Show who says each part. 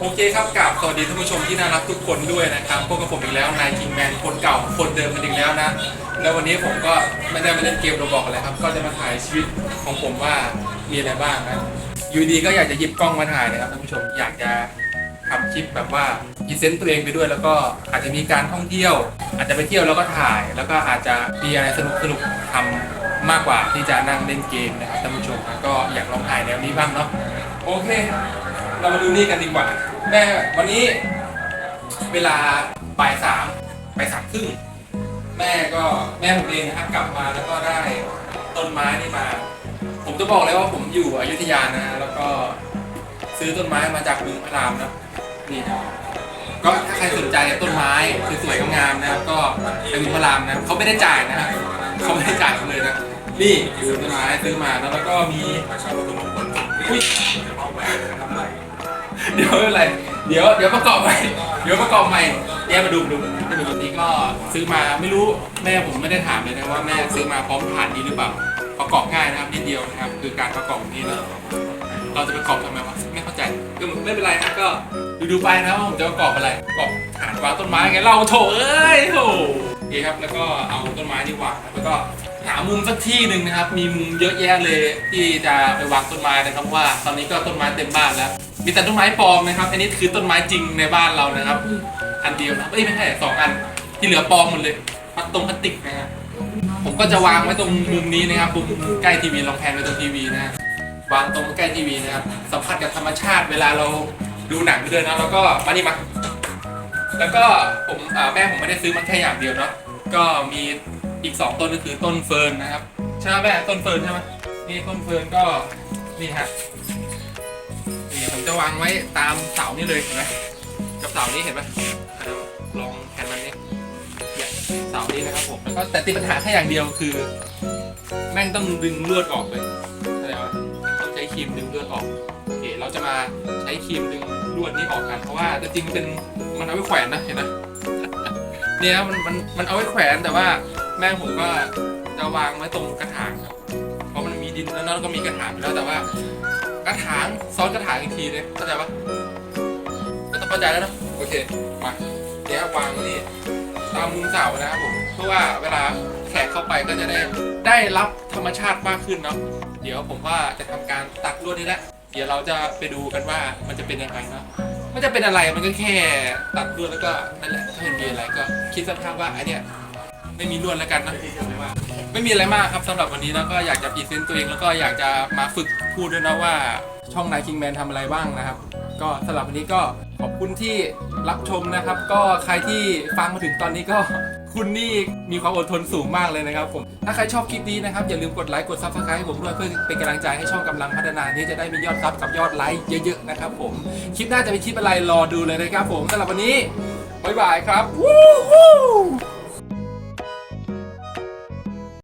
Speaker 1: โอเคครับกับสวัสดีท่านผู้ชมที่น่ารักทุกคนด้วยนะครับพบกับผมอีกแล้วนายคิงแมนคนเก่าคนเดิมกันอีกแล้วนะ แล้ววันนี้ผมก็ไม่ได้มาเล่นเกมโรบอกอะไรครับ ก็จะมาถ่ายชีวิตของผมว่ามีอะไรบ้างนะอยู่ดีก็อยากจะหยิบกล้องมาถ่ายนะครับท่านผู้ชมอยากจะทำคลิปแบบว่าพรีเซนต์ตัวเองไปด้วย แล้วก็อาจจะมีการท่องเที่ยว อาจจะไปเที่ยวแล้วก็ถ่าย แล้วก็อาจจะมีอะไรสนุกสนุกทำมากกว่าที่จะนั่งเล่นเกมนะครับท่านผู้ชมก็อยากลองถ่ายแนวนี้บ้างเนาะโอเค เรามาดูนี่กันดีกว่า แม่วันนี้เวลาบ่ายสามบ่ายสามครึ่งแม่ก็แม่ผมเองนะครับกลับมาแล้วก็ได้ต้นไม้นี่มา ผมจะบอกเลยว่าผมอยู่อยุธยานะ แล้วก็ซื้อต้นไม้มาจากบึงพระรามนะนี่นะก็ถ้าใครสนใจต้นไม้สวยๆงามๆนะครับก็ไปบึงพระรามนะเขาไม่ได้จ่ายนะเขาไม่ได้จ่ายผมเลยนะนี่คือต้นไม้ซื้อมาแล้วแล้วก็มีอุ้ย เดี๋ยวอะไร เดี๋ยวเดี๋ยวประกอบใหม่เดี๋ยวประกอบใหม่เนี่ยมาดูดูมาดูนี้ก็ซื้อมาไม่รู้แม่ผมไม่ได้ถามเลยนะว่าแม่ซื้อมาพร้อมผ่านนี้หรือเปล่า ประกอบง่ายนะครับนิดเดียวนะครับ คือการประกอบนี้นะเราจะประกอบทำไมวะไม่เข้าใจก็ไม่เป็นไรนะก็ดูดูไปนะว่าผมจะประกอบอะไรประกอบฐานวางต้นไม้ไงเราโถเอ้ยโถโอเคครับแล้วก็เอาต้นไม้นี่วางแล้วก็หามุมสักที่หนึ่งนะครับ มีมุมเยอะแยะเลยที่จะไปวางต้นไม้นะครับว่า ตอนนี้ก็ต้นไม้เต็มบ้านแล้ว มีแต่ต้นไม้ปลอมนะครับ อันนี้คือต้นไม้จริงในบ้านเรานะครับ อันเดียวนะเอ้ยไม่ใช่สองอัน ที่เหลือปลอมหมดเลยพลาสตรงพลาสติกนะฮะผมก็จะวางไว้ตรงมุมนี้นะครับมุมใกล้ทีวีลองแพนไปตรงทีวีนะ วางตรงใกล้ทีวีนะครับ สัมผัสกับธรรมชาติเวลาเราดูหนังไปด้วยนะแล้วก็มานี่มา แล้วก็ผมแม่ผมไม่ได้ซื้อมาแค่อย่างเดียวเนาะ ก็มีอีกสองต้นก็คือต้นเฟิร์นนะครับ ใช่ไหมแม่ต้นเฟิร์นใช่ไหมนี่ต้นเฟิร์นก็นี่ฮะ ผมจะวางไว้ตามเสานี่เลยเห็นไหมกับเสานี้เห็นไหมอะเดี๋ยวลองแทนมันนี่เนี่ยเสานี้นะครับผมแล้วก็แต่ติดปัญหาแค่อย่างเดียวคือ แม่งต้องดึงลวดออกเลยเข้าใจไหมต้องใช้ครีมดึงลวดออกโอเคเราจะมาใช้ครีมดึงลวดนี้ออกกันเพราะว่าจริงๆมันเป็นมันเอาไว้แขวนนะเห็นไหมเนี่ยมันมันมันเอาไว้แขวนแต่ว่าแม่ผมก็จะวางไว้ตรงกระถางครับ เพราะมันมีดินแล้วก็มีกระถางแล้วแต่ว่า กระถางซ้อนกระถางอีกทีเลยเข้าใจปะก็ต้องเข้าใจแล้วนะโอเคมาเดี๋ยววางนี่ตามมุมเสานะครับผมเพื่อว่าเวลาแขกเข้าไปก็จะได้ได้รับธรรมชาติมากขึ้นเนาะเดี๋ยวผมว่าจะทำการตัดลวดนี้แหละเดี๋ยวเราจะไปดูกันว่ามันจะเป็นยังไงเนาะมันจะเป็นอะไรมันก็แค่ตัดลวดแล้วก็นั่นแหละถ้ามันมีอะไรก็คิดสภาพว่าไอเนี้ย ไม่มีลวดแล้วกันนะไม่มีอะไรมากครับสำหรับวันนี้แล้วก็อยากจะพรีเซนต์ตัวเองแล้วก็อยากจะมาฝึกพูดด้วยนะว่าช่องนายคิงแมนทำอะไรบ้างนะครับ ก็สำหรับวันนี้ก็ขอบคุณที่รับชมนะครับ ก็ใครที่ฟังมาถึงตอนนี้ก็คุณนี่มีความอดทนสูงมากเลยนะครับผมถ้าใครชอบคลิปนี้นะครับ อย่าลืมกดไลค์กดซับสไครต์ให้ผมด้วยเพื่อเป็นกำลังใจให้ช่องกำลังพัฒนาที่จะได้มียอดซับกับยอดไลค์เยอะๆนะครับผมคลิปหน้าจะเป็นคลิปอะไรรอดูเลยนะครับผมสำหรับวันนี้บ๊ายบายครับวู้